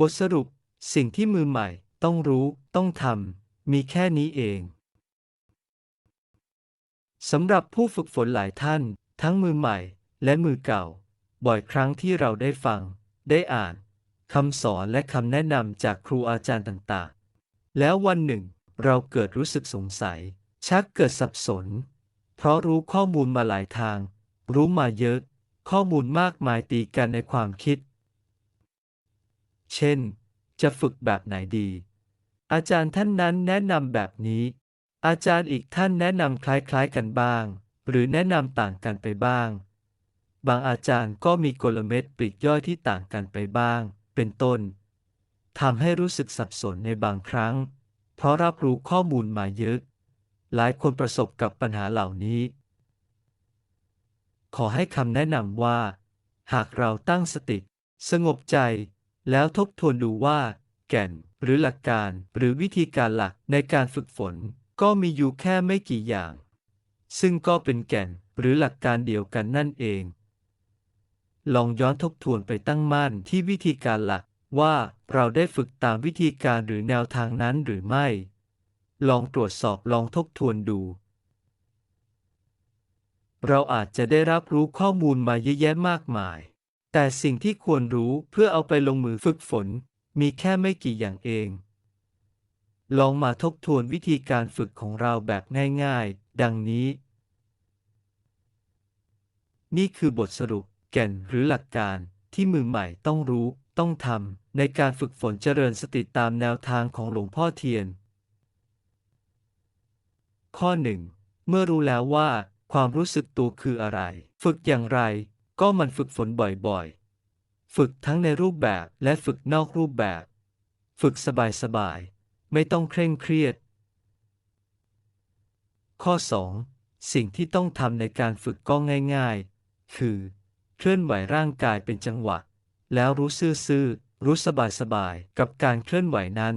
บทสรุป สิ่งที่มือใหม่ ต้องรู้ ต้องทำ มีแค่นี้เอง สำหรับผู้ฝึกฝนหลายท่าน ทั้งมือใหม่และมือเก่า บ่อยครั้งที่เราได้ฟัง ได้อ่านคำสอนและคำแนะนำจากครูอาจารย์ต่างๆ แล้ววันหนึ่ง เราเกิดรู้สึกสงสัย ชักเกิดสับสน เพราะรู้ข้อมูลมาหลายทาง รู้มาเยอะ ข้อมูลมากมายตีกันในความคิด เช่น จะฝึกแบบไหนดี อาจารย์ท่านนั้นแนะนำแบบนี้ อาจารย์อีกท่านแนะนำคล้ายๆกันบ้าง หรือแนะนำต่างกันไปบ้าง บางอาจารย์ก็มีกลเม็ดปลีกย่อยที่ต่างกันไปบ้าง เป็นต้นทำให้รู้สึกสับสนในบางครั้ง เพราะรับรู้ข้อมูลมาเยอะ หลายคนประสบกับปัญหาเหล่านี้ ขอให้คำแนะนำว่า หากเราตั้งสติ สงบใจ แล้วทบทวนดูว่า แก่นหรือหลักการหรือวิธีการหลักในการฝึกฝน ก็มีอยู่แค่ไม่กี่อย่าง ซึ่งก็เป็นแก่นหรือหลักการเดียวกันนั่นเอง ลองย้อนทบทวนไปตั้งมั่นที่วิธีการหลักว่าเราได้ฝึกตามวิธีการหรือแนวทางนั้นหรือไม่ ลองตรวจสอบลองทบทวนดู เราอาจจะได้รับรู้ข้อมูลมาเยอะแยะมากมาย แต่สิ่งที่ควรรู้เพื่อเอาไปลงมือฝึกฝน มีแค่ไม่กี่อย่างเอง ลองมาทบทวนวิธีการฝึกของเราแบบง่ายๆ ดังนี้ นี่คือบทสรุปแก่นหรือหลักการที่มือใหม่ต้องรู้ต้องทำในการฝึกฝนเจริญสติตามแนวทางของหลวงพ่อเทียน ข้อ 1 เมื่อรู้แล้วว่า ความรู้สึกตัวคืออะไร ฝึกอย่างไรก็มันฝึกฝนบ่อยๆ ฝึกทั้งในรูปแบบและฝึกนอกรูปแบบ ฝึกสบายๆ ไม่ต้องเคร่งเครียด ข้อ 2 สิ่งที่ต้องทำในการฝึกก็ง่าย ๆ คือ เคลื่อนไหวร่างกายเป็นจังหวะ แล้วรู้ซื่อๆ รู้สบายๆ กับการเคลื่อนไหวนั้น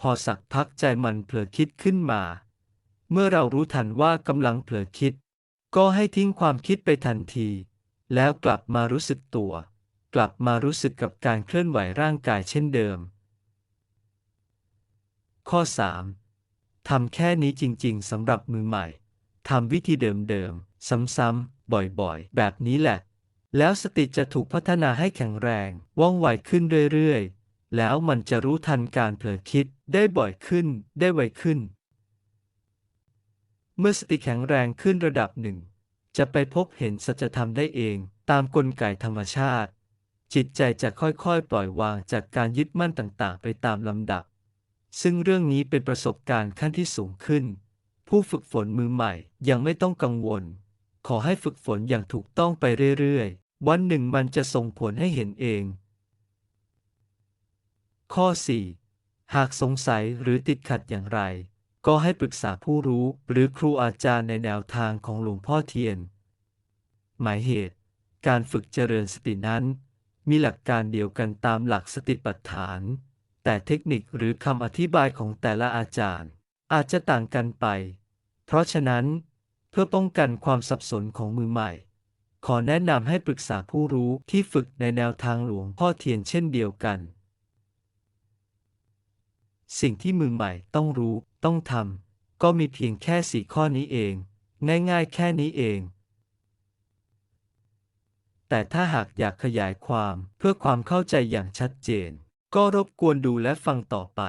พอสักพักใจมันเผลอคิดขึ้นมา เมื่อเรารู้ทันว่ากำลังเผลอคิด ก็ให้ทิ้งความคิดไปทันทีแล้วกลับมารู้สึกตัว กลับมารู้สึกกับการเคลื่อนไหวร่างกายเช่นเดิม ข้อ 3. ทำแค่นี้จริง ๆสำหรับมือใหม่ ทำวิธีเดิมๆ ซ้ำๆ บ่อยๆ แบบนี้แหละ แล้วสติจะถูกพัฒนาให้แข็งแรง ว่องไวขึ้นเรื่อยๆ แล้วมันจะรู้ทันการเผลอคิดได้บ่อยขึ้น ได้ไวขึ้น เมื่อสติแข็งแรงขึ้นระดับหนึ่ง จะไปพบเห็นสัจธรรมได้เอง ตามกลไกธรรมชาติ จิตใจจะค่อยๆ ปล่อยวางจากการยึดมั่นต่างๆ ไปตามลำดับ ซึ่งเรื่องนี้เป็นประสบการณ์ขั้นที่สูงขึ้น ผู้ฝึกฝนมือใหม่ยังไม่ต้องกังวล ขอให้ฝึกฝนอย่างถูกต้องไปเรื่อยๆ วันหนึ่งมันจะส่งผลให้เห็นเอง ข้อ 4 หากสงสัยหรือติดขัดอย่างไร ก็ให้ปรึกษาผู้รู้หรือครูอาจารย์ในแนวทางของหลวงพ่อเทียน หมายเหตุ การฝึกเจริญสตินั้น มีหลักการเดียวกันตามหลักสติปัฏฐาน แต่เทคนิคหรือคำอธิบายของแต่ละอาจารย์ อาจจะต่างกันไป เพราะฉะนั้น เพื่อป้องกันความสับสนของมือใหม่ ขอแนะนำให้ปรึกษาผู้รู้ที่ฝึกในแนวทางหลวงพ่อเทียนเช่นเดียวกัน สิ่งที่มือใหม่ต้องรู้ต้องทำก็มีเพียงแค่สี่ข้อนี้เอง ง่ายๆแค่นี้เอง แต่ถ้าหากอยากขยายความเพื่อความเข้าใจอย่างชัดเจน ก็รบกวนดูและฟังต่อไป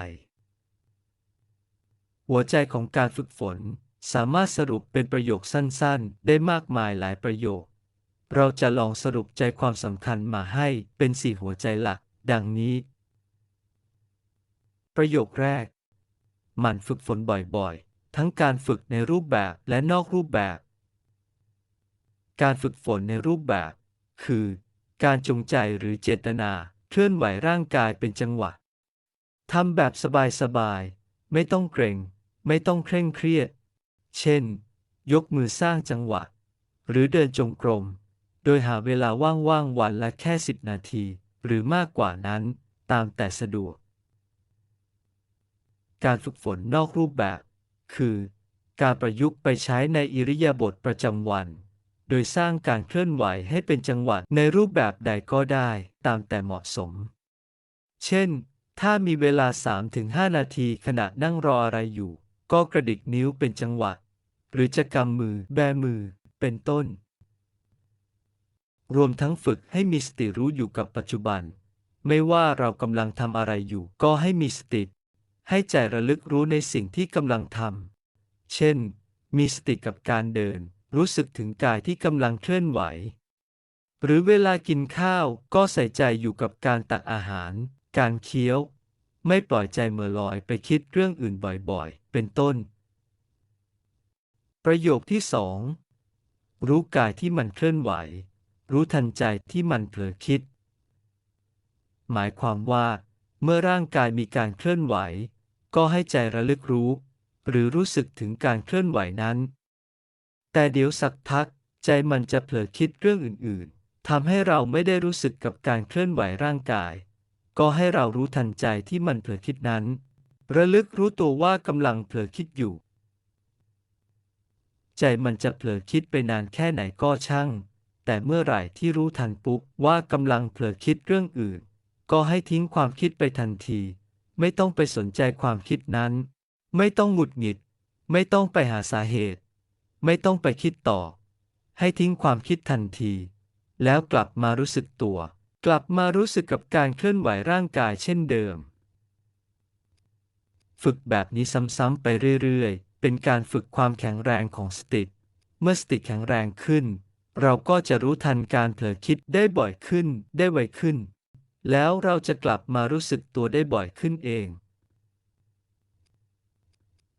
หัวใจของการฝึกฝน สามารถสรุปเป็นประโยคสั้นๆ ได้มากมายหลายประโยค เราจะลองสรุปใจความสำคัญมาให้เป็นสี่หัวใจหลัก ดังนี้ ประโยคแรก หมั่นฝึกฝนบ่อยๆ ทั้งการฝึกในรูปแบบและนอกรูปแบบ การฝึกฝนในรูปแบบ คือ การจงใจหรือเจตนาเคลื่อนไหวร่างกายเป็นจังหวะทำแบบสบายๆ ไม่ต้องเกรง ไม่ต้องเคร่งเครียด เช่น ยกมือสร้างจังหวะ หรือเดินจงกรม โดยหาเวลาว่างๆ วันละแค่ 10 นาที หรือมากกว่านั้นตามแต่สะดวก การฝึกฝนนอกรูปแบบ คือ การประยุกต์ไปใช้ในอิริยาบถประจำวัน โดยสร้างการเคลื่อนไหวให้เป็นจังหวะในรูปแบบใดก็ได้ตามแต่เหมาะสม เช่น ถ้ามีเวลา 3-5 นาทีขณะนั่งรออะไรอยู่ ก็กระดิกนิ้วเป็นจังหวะ หรือจะกำมือแบมือ เป็นต้น รวมทั้งฝึกให้มีสติรู้อยู่กับปัจจุบัน ไม่ว่าเรากำลังทำอะไรอยู่ ก็ให้มีสติ ให้ใจระลึกรู้ในสิ่งที่กำลังทำ เช่น มีสติกับการเดิน รู้สึกถึงกายที่กำลังเคลื่อนไหว หรือเวลากินข้าวก็ใส่ใจอยู่กับการตักอาหาร การเคี้ยว ไม่ปล่อยใจเมื่อลอยไปคิดเรื่องอื่นบ่อยๆ เป็นต้น ประโยคที่สองรู้กายที่มันเคลื่อนไหว รู้ทันใจที่มันเผลอคิด หมายความว่า เมื่อร่างกายมีการเคลื่อนไหว ก็ให้ใจระลึกรู้ หรือรู้สึกถึงการเคลื่อนไหวนั้น แต่เดี๋ยวสักพัก ใจมันจะเผลอคิดเรื่องอื่นๆทำให้เราไม่ได้รู้สึกกับการเคลื่อนไหวร่างกาย ก็ให้เรารู้ทันใจที่มันเผลอคิดนั้น ระลึกรู้ตัวว่ากำลังเผลอคิดอยู่ ใจมันจะเผลอคิดไปนานแค่ไหนก็ช่าง แต่เมื่อไหร่ที่รู้ทันปุ๊บว่ากำลังเผลอคิดเรื่องอื่น ก็ให้ทิ้งความคิดไปทันที ไม่ต้องไปสนใจความคิดนั้น ไม่ต้องหงุดหงิด ไม่ต้องไปหาสาเหตุ ไม่ต้องไปคิดต่อ ให้ทิ้งความคิดทันที แล้วกลับมารู้สึกตัว กลับมารู้สึกกับการเคลื่อนไหวร่างกายเช่นเดิม ฝึกแบบนี้ซ้ำๆไปเรื่อยๆ เป็นการฝึกความแข็งแรงของสติ เมื่อสติแข็งแรงขึ้น เราก็จะรู้ทันการเผลอคิดได้บ่อยขึ้น ได้ไวขึ้น แล้วเราจะกลับมารู้สึกตัวได้บ่อยขึ้นเอง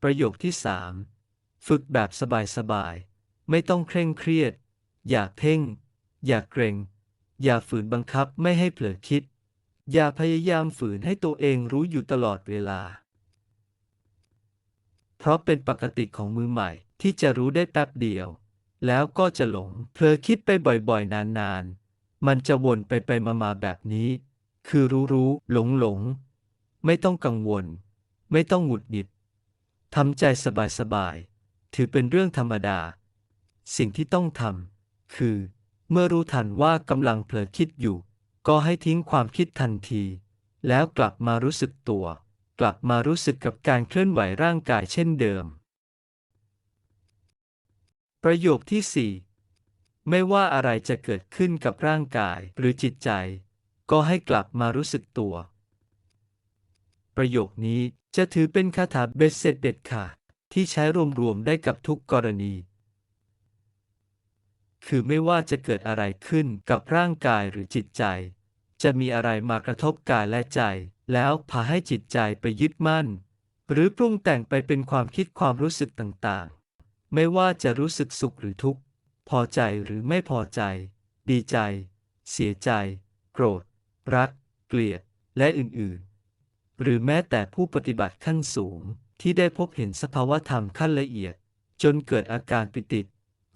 ประโยคที่ 3 ฝึกแบบสบายๆ ไม่ต้องเคร่งเครียด อย่าเพ่ง อย่าเกรง อย่าฝืนบังคับไม่ให้เผลอคิด อย่าพยายามฝืนให้ตัวเองรู้อยู่ตลอดเวลา เพราะเป็นปกติของมือใหม่ที่จะรู้ได้แป๊บเดียว แล้วก็จะหลงเผลอคิดไปบ่อยๆ นานๆ มันจะวนไปไปมาๆแบบนี้ คือรู้รู้หลงหลงไม่ต้องกังวล ไม่ต้องหงุดหงิดทำใจสบายๆ ถือเป็นเรื่องธรรมดา สิ่งที่ต้องทำคือ เมื่อรู้ทันว่ากำลังเผลอคิดอยู่ ก็ให้ทิ้งความคิดทันที แล้วกลับมารู้สึกตัว กลับมารู้สึกกับการเคลื่อนไหวร่างกายเช่นเดิม ประโยคที่ 4 ไม่ว่าอะไรจะเกิดขึ้นกับร่างกายหรือจิตใจ ก็ให้กลับมารู้สึกตัว ประโยคนี้จะถือเป็นคาถาเบ็ดเสร็จเด็ดขาด ที่ใช้รวมๆได้กับทุกกรณี คือไม่ว่าจะเกิดอะไรขึ้นกับร่างกายหรือจิตใจ จะมีอะไรมากระทบกายและใจ แล้วพาให้จิตใจไปยึดมั่น หรือปรุงแต่งไปเป็นความคิดความรู้สึกต่างๆ ไม่ว่าจะรู้สึกสุขหรือทุกข์ พอใจหรือไม่พอใจ ดีใจ เสียใจ โกรธ รัก เกลียด และอื่นๆ หรือแม้แต่ผู้ปฏิบัติขั้นสูง ที่ได้พบเห็นสภาวธรรมขั้นละเอียด จนเกิดอาการปิติ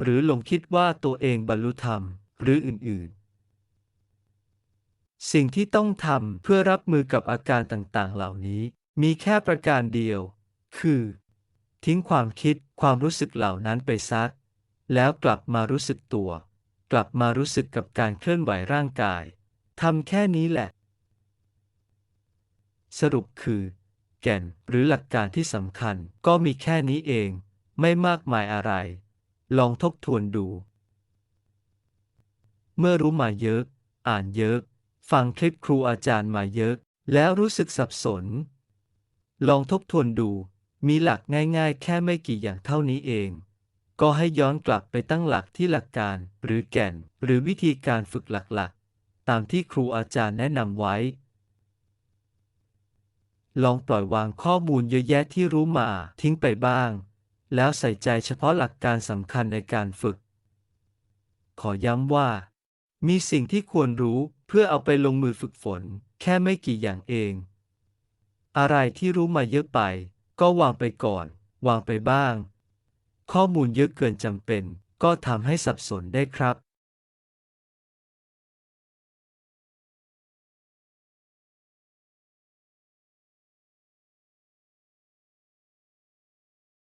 หรือหลงคิดว่าตัวเองบรรลุธรรมหรืออื่นๆ สิ่งที่ต้องทำเพื่อรับมือกับอาการต่างๆ เหล่านี้ มีแค่ประการเดียว คือ ทิ้งความคิดความรู้สึกเหล่านั้นไปซักแล้วกลับมารู้สึกตัว กลับมารู้สึกกับการเคลื่อนไหวร่างกายทำแค่นี้แหละ สรุปคือ แก่นหรือหลักการที่สำคัญก็มีแค่นี้เอง ไม่มากมายอะไร ลองทบทวนดู เมื่อรู้มาเยอะ อ่านเยอะ ฟังคลิปครูอาจารย์มาเยอะ แล้วรู้สึกสับสน ลองทบทวนดู มีหลักง่ายๆ แค่ไม่กี่อย่างเท่านี้เอง ก็ให้ย้อนกลับไปตั้งหลักที่หลักการหรือแก่น หรือวิธีการฝึกหลักๆ ตามที่ครูอาจารย์แนะนำไว้ ลองปล่อยวางข้อมูลเยอะแยะที่รู้มาทิ้งไปบ้าง แล้วใส่ใจเฉพาะหลักการสำคัญในการฝึก ขอย้ำว่า มีสิ่งที่ควรรู้เพื่อเอาไปลงมือฝึกฝน แค่ไม่กี่อย่างเอง อะไรที่รู้มาเยอะไป ก็วางไปก่อน วางไปบ้าง ข้อมูลเยอะเกินจำเป็น ก็ทำให้สับสนได้ครับ